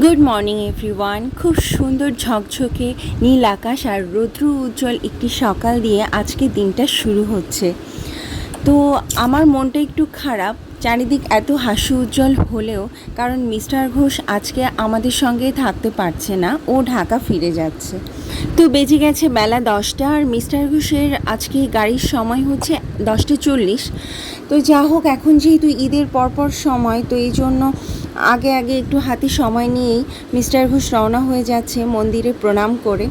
Good morning everyone খুব সুন্দর ঝকঝকে নীল আকাশ আর রৌদ্র উজ্জ্বল একটি সকাল দিয়ে আজকে দিনটা শুরু হচ্ছে। তো আমার মনটা একটু খারাপ, চারিদিক এত হাসি উজ্জ্বল হলেও কারণ মিস্টার ঘোষ আজকে আমাদের সঙ্গে থাকতে পারছে না, ও ঢাকা ফিরে যাচ্ছে। তো বেজে গেছে বেলা দশটা আর মিস্টার ঘোষের আজকে গাড়ির সময় হচ্ছে দশটা চল্লিশ। তো যা হোক, এখন যেহেতু ঈদের পরপর সময়, তো এই জন্য আগে আগে একটু হাতে সময় নিয়েই মিস্টার ঘোষ রওনা হয়ে যাচ্ছে মন্দিরে প্রণাম করে।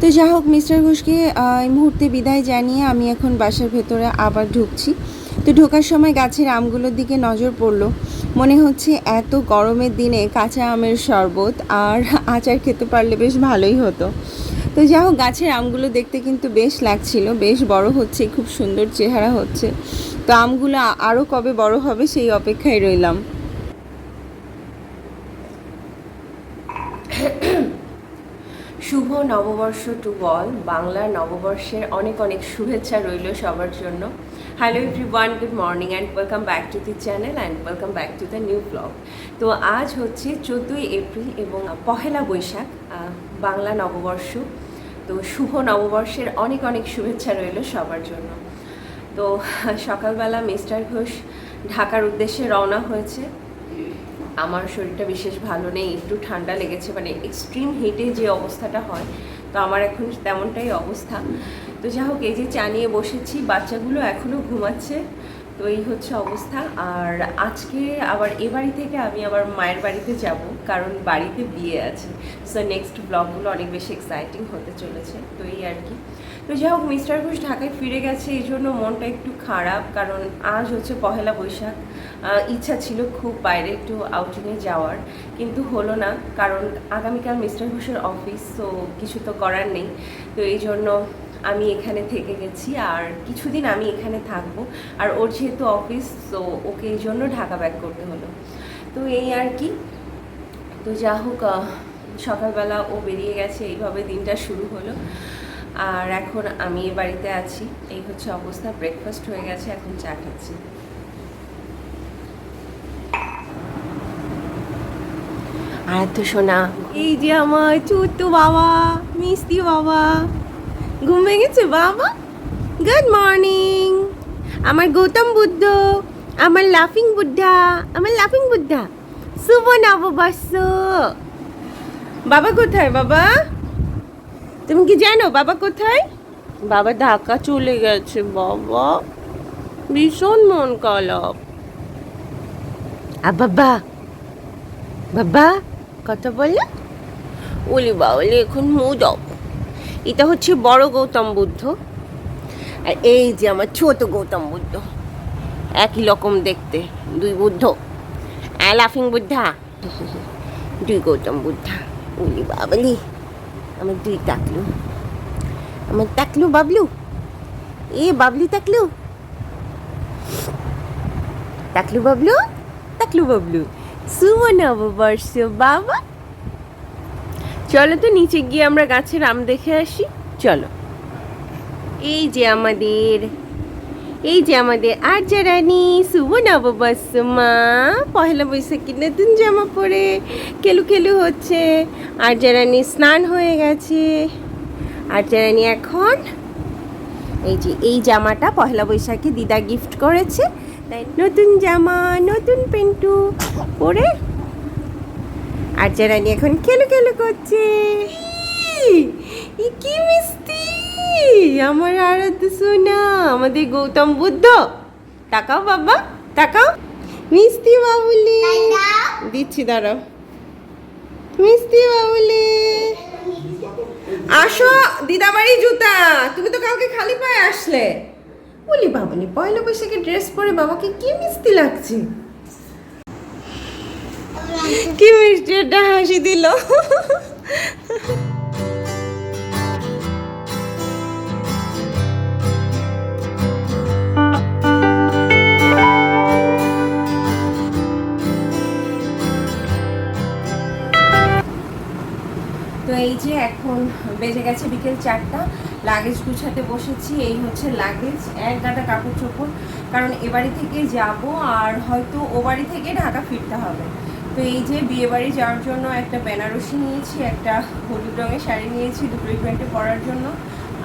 তো যা হোক, মিস্টার ঘোষকে এই মুহূর্তে বিদায় জানিয়ে আমি এখন বাসার ভেতরে আবার ঢুকছি। তো ঢোকার সময় গাছের আমগুলোর দিকে নজর পড়ল। মনে হচ্ছে এত গরমের দিনে কাঁচা আমের শরবত আর আচার খেতে পারলে বেশ ভালোই হতো। তো যা হোক, গাছের আমগুলো দেখতে কিন্তু বেশ লাগছিল, বেশ বড় হচ্ছে, খুব সুন্দর চেহারা হচ্ছে। তো আমগুলো আরও কবে বড় হবে সেই অপেক্ষায় রইলাম। শুভ নববর্ষ টু বল বাংলা নববর্ষের অনেক অনেক শুভেচ্ছা রইল সবার জন্য। Hello everyone good morning and welcome back to the channel and welcome back to the new blog তো আজ হচ্ছে চোদ্দোই এপ্রিল এবং পহেলা বৈশাখ বাংলা নববর্ষ। তো শুভ নববর্ষের অনেক অনেক শুভেচ্ছা রইল সবার জন্য। তো সকালবেলা মিস্টার ঘোষ ঢাকার উদ্দেশ্যে রওনা হয়েছে। আমার শরীরটা বিশেষ ভালো নেই, একটু ঠান্ডা লেগেছে মানে এক্সট্রিম হিটে যে অবস্থাটা হয়, তো আমার এখন তেমনটাই অবস্থা। তো যা হোক, এই যে চা নিয়ে বসেছি, বাচ্চাগুলো এখনও ঘুমাচ্ছে, তো এই হচ্ছে অবস্থা। আর আজকে আবার এ বাড়ি থেকে আমি আবার মায়ের বাড়িতে যাব, কারণ বাড়িতে বিয়ে আছে। সো নেক্সট ব্লগগুলো অনেক বেশি এক্সাইটিং হতে চলেছে, তো এই আর কি। তো যাই হোক, মিস্টার ঘোষ ঢাকায় ফিরে গেছে, এই জন্য মনটা একটু খারাপ, কারণ আজ হচ্ছে পহেলা বৈশাখ। ইচ্ছা ছিল খুব বাইরে একটু আউটিংয়ে যাওয়ার, কিন্তু হলো না, কারণ আগামীকাল মিস্টার ঘোষের অফিস তো কিছু তো করার নেই। তো এই জন্য আমি এখানে থেকে গেছি, আর কিছুদিন আমি এখানে থাকব। আর ওর যেহেতু অফিস তো ওকে এই জন্য ঢাকা ব্যাক করতে হলো। তো এই আর কি। তো যা হোক সকালবেলা ও বেরিয়ে গেছে, এইভাবে দিনটা শুরু হলো। আর এখন আমি বাড়িতে আছি। এই হচ্ছে অবস্থা ব্রেকফাস্ট হয়ে গেছে, এখন চা খাচ্ছি। আর তো শোনা এই যে আমার চুট্টু বাবা, মিষ্টি বাবা, ঘুমে গেছে বাবা? গুড মর্নিং আমার গৌতম বুদ্ধ, আমার লাফিং বুদ্ধা, আমার লাফিং বুদ্ধা। শুভ নববর্ষ। বাবা কোথায় বাবা? তুমি কি জানো বাবা কোথায়? বাবা ঢাকা চলে গেছে বাবা। ভীষণ মন কলপ আ বাবা। বাবা কথা বলল? ওলি বাবলি এখন অফ এটা হচ্ছে বড় গৌতম বুদ্ধ। আর এই যে আমার ছোট গৌতম বুদ্ধ। একই রকম দেখতে দুই বুদ্ধ। লাফিং বুদ্ধা? দুই গৌতম বুদ্ধা। উলি বাবলি। আমার দুই টাকলু। আমার টাকলু বাবলু? এ বাবলু টাকলু? টাকলু বাবলু? টাকলু বাবলু। শুভ নববর্ষ, বাবা। চলো তো নিচে গিয়ে আমরা গাছের আম দেখে আসি। চলো। এই যে আমাদের এই যে আমাদের আর রানী শুভ নববর্ষ মা পহেলা বৈশাখী নতুন জামা পরে কেলু কেলু হচ্ছে। আর রানী স্নান হয়ে গেছে। আর রানী এখন এই যে এই জামাটা পহেলা বৈশাখে দিদা গিফট করেছে। তাই নতুন জামা, নতুন পেন্টু পরে আর রানী এখন খেলো খেলো করছে। কি মিষ্টি আমার আরাধ্য সোনা আমাদের গৌতম বুদ্ধ। তাকাও বাবা, তাকাও। মিষ্টি বাবুলি। দিচ্ছি, দাঁড়াও। মিষ্টি বাবুলি। আসো, দিদাবাড়ি জুতা। তুমি তো কালকে খালি পায়ে আসলে। বলি বাবুলি পয়লা বৈশাখে ড্রেস পরে বাবাকে কি মিষ্টি লাগছে? কি মিষ্টি, একটা হাসি দিল। যে এখন বেজে গেছে বিকেল চারটা লাগেজ গুছাতে বসেছি, এই হচ্ছে লাগেজ এক গাদা কাপড় চোপড়। কারণ এ বাড়ি থেকে যাব আর হয়তো ও বাড়ি থেকে ঢাকা ফিরতে হবে। তো এই যে বিয়ে বাড়ি যাওয়ার জন্য একটা বেনারসি নিয়েছি, একটা হলুদ রঙের শাড়ি নিয়েছি, দুটো ইভেন্টে পরার জন্য।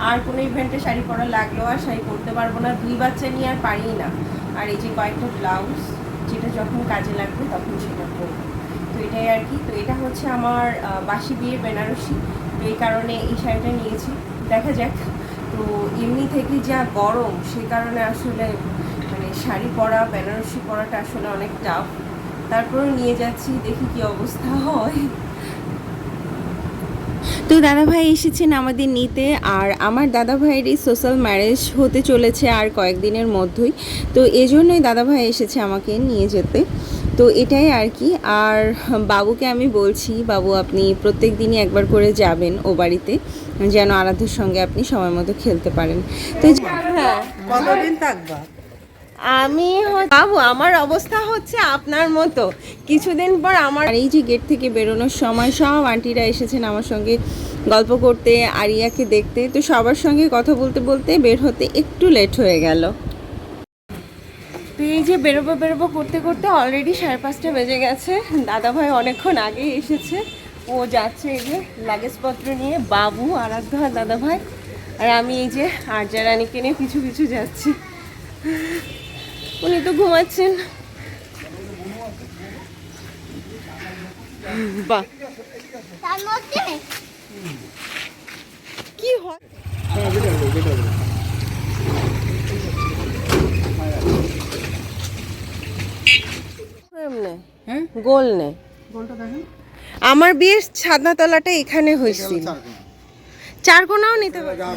আর কোনো ইভেন্টে শাড়ি পরা লাগলেও আর শাড়ি পরতে পারব না, দুই বাচ্চা নিয়ে আর পারি না। আর এই যে কয়েকটা ব্লাউজ যেটা যখন কাজে লাগবে তখন সেটা পরবো। এটাই আর কি। তো এটা হচ্ছে আমার বাসি বিয়ের বেনারসি। তো এই কারণে এই শাড়িটা নিয়েছি। দেখা যাক। তো এমনি থেকে যা গরম, সে কারণে আসলে মানে শাড়ি পরা, বেনারসি পরাটা আসলে অনেক টাফ তারপরে নিয়ে যাচ্ছি, দেখি কি অবস্থা হয়। তো দাদাভাই এসেছেন আমাদের নিতে, আর আমার দাদাভাইয়েরই সোশ্যাল ম্যারেজ হতে চলেছে আর কয়েকদিনের মধ্যেই। তো এজন্যই দাদাভাই এসেছে আমাকে নিয়ে যেতে। তো এটাই আর কি। আর বাবুকে আমি বলছি বাবু আপনি প্রত্যেক দিনই একবার করে যাবেন ও বাড়িতে যেন আরাধ্যের সঙ্গে আপনি সময় মতো খেলতে পারেন। তো হ্যাঁ। কতদিন থাকবা? আমি বাবু আমার অবস্থা হচ্ছে আপনার মতো। কিছুদিন পর আমার এই যে গেট থেকে বেরোনোর সময় সব আন্টিরা এসেছেন আমার সঙ্গে গল্প করতে আরিয়াকে দেখতে। তো সবার সঙ্গে কথা বলতে বলতে বের হতে একটু লেট হয়ে গেল। তো এই যে বেরোবো বেরোবো করতে করতে অলরেডি সাড়ে পাঁচটা বেজে গেছে। দাদাভাই অনেকক্ষণ আগে এসেছে। ও যাচ্ছে এই যে লাগেজপত্র নিয়ে বাবু আরাধ্য আর দাদাভাই। আর আমি এই যে আর্যা রানীকে নিয়ে কিছু কিছু যাচ্ছি। উনি তো ঘুমাচ্ছেন। বাহ। কি হয় এমনে হ্যাঁ গোল নে। গোলটা দেখেন। আমার বিয়ের ছাদনা তলাটা এখানে হয়েছিল চার কোনাও নিতে পারে যা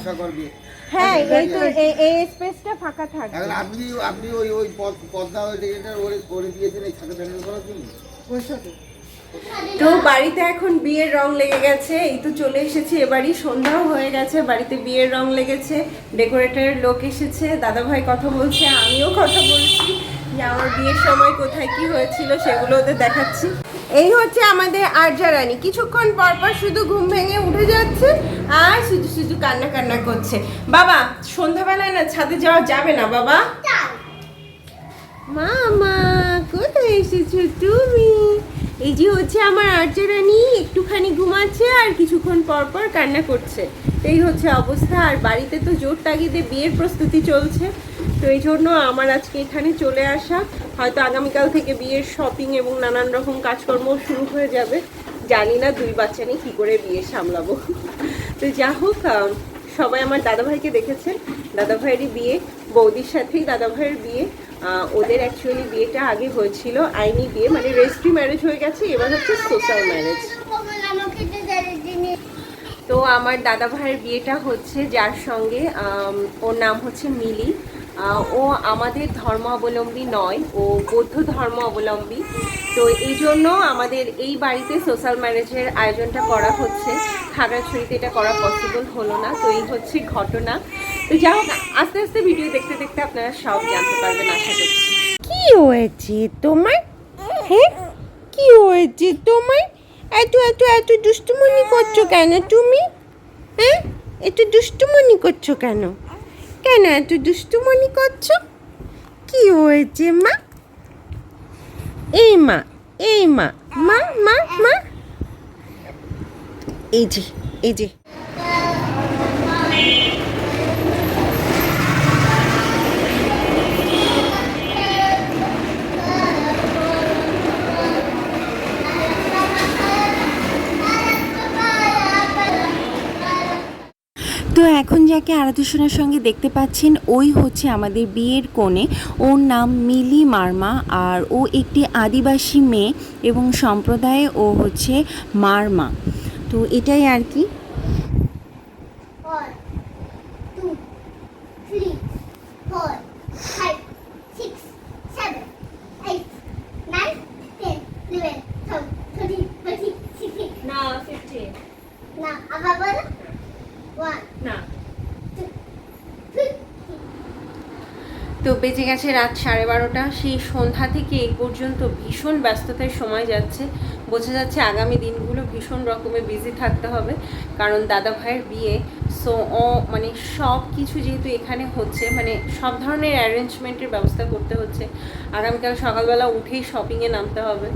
হ্যাঁ এই তো এই- স্পেসটা ফাঁকা থাকবে আপনি আপনি ওই ওই পদ্মা ওই করে দিয়েছেন এই ছাতা প্যানেল করার জন্য? তো বাড়িতে এখন বিয়ের রং লেগে গেছে এই তো চলে এসেছি এবারই। সন্ধ্যাও হয়ে গেছে বাড়িতে বিয়ের রং লেগেছে ডেকোরেটরের লোক এসেছে দাদাভাই কথা বলছে আমিও কথা বলছি। আমার বিয়ের সময় কোথায় কি হয়েছিল সেগুলো ওদের দেখাচ্ছি। এই হচ্ছে আমাদের আর্যা রানী। কিছুক্ষণ পর পর শুধু ঘুম ভেঙে উঠে যাচ্ছে আর শুধু শুধু কান্না কান্না করছে। বাবা সন্ধ্যাবেলায় না ছাদে যাওয়া যাবে না বাবা? মামা কোথায় এসেছ তুমি? এই যে হচ্ছে আমার আর্যা রানী একটুখানি ঘুমাচ্ছে আর কিছুক্ষণ পর পর কান্না করছে। এই হচ্ছে অবস্থা, আর বাড়িতে তো জোর তাগিদে বিয়ের প্রস্তুতি চলছে। তো এই জন্য আমার আজকে এখানে চলে আসা। হয়তো আগামীকাল থেকে বিয়ের শপিং এবং নানান রকম কাজকর্ম শুরু হয়ে যাবে। জানি না দুই বাচ্চা নিয়ে কী করে বিয়ে সামলাবো। তো যা হোক সবাই আমার দাদাভাইকে দেখেছেন দাদাভাইয়েরই বিয়ে, বৌদির সাথেই দাদাভাইয়ের বিয়ে। ওদের অ্যাকচুয়ালি বিয়েটা আগে হয়েছিল, আইনি বিয়ে মানে রেজিস্ট্রি ম্যারেজ হয়ে গেছে, এবার হচ্ছে সোশ্যাল ম্যারেজ তো আমার দাদা ভাইয়ের বিয়েটা হচ্ছে যার সঙ্গে ওর নাম হচ্ছে মিলি। ও আমাদের ধর্ম অবলম্বী নয়, ও বৌদ্ধ ধর্ম অবলম্বী তো এই জন্য আমাদের এই বাড়িতে সোশ্যাল ম্যারেজের আয়োজনটা করা হচ্ছে। খাগড়াছড়িতে এটা করা পসিবল হলো না। তো এই হচ্ছে ঘটনা। তো যাই হোক, আস্তে আস্তে ভিডিও দেখতে দেখতে আপনারা সব জানতে পারবেন, আশা করছি। কি হয়েছে তোমার? হ্যাঁ কি হয়েছে তোমার? এত এত এত দুষ্টুমনি করছ কেন তুমি? হ্যাঁ এত দুষ্টুমনি করছ কেন? কেন এত দুষ্টুমনি করছ? কি হয়েছে মা? এই মা এই মা মা মা মা। এই যে এই যে তো এখন যাকে আরাধনার সঙ্গে দেখতে পাচ্ছেন ওই হচ্ছে আমাদের বিয়ের কোণে। ওর নাম মিলি মার্মা আর ও একটি আদিবাসী মেয়ে এবং সম্প্রদায়ে ও হচ্ছে মারমা। তো এটাই আর কি। আবার বলো ওয়ান না টু থ্রি তো বেজে গেছে রাত সাড়ে বারোটা। সেই সন্ধ্যা থেকে এই পর্যন্ত ভীষণ ব্যস্ততায় সময় যাচ্ছে। বোঝা যাচ্ছে আগামী দিনগুলো ভীষণ রকমের বিজি থাকতে হবে। কারণ দাদা ভাইয়ের বিয়ে সো ও মানে সব কিছু যেহেতু এখানে হচ্ছে মানে সব ধরনের অ্যারেঞ্জমেন্টের ব্যবস্থা করতে হচ্ছে। আগামীকাল সকালবেলা উঠেই শপিংয়ে নামতে হবে।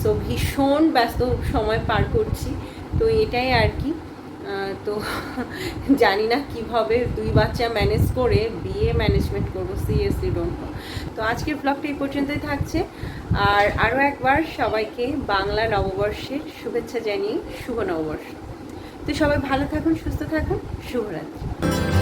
সো ভীষণ ব্যস্ত সময় পার করছি। তো এটাই আর কি। তো জানি না কীভাবে দুই বাচ্চা ম্যানেজ করে বিয়ে ম্যানেজমেন্ট করব সিএসসি ডোন্ট তো আজকের ব্লগটা এই পর্যন্তই থাকছে। আর আরও একবার সবাইকে বাংলা নববর্ষের শুভেচ্ছা জানিয়ে শুভ নববর্ষ। তো সবাই ভালো থাকুন, সুস্থ থাকুন, শুভরাত্রি।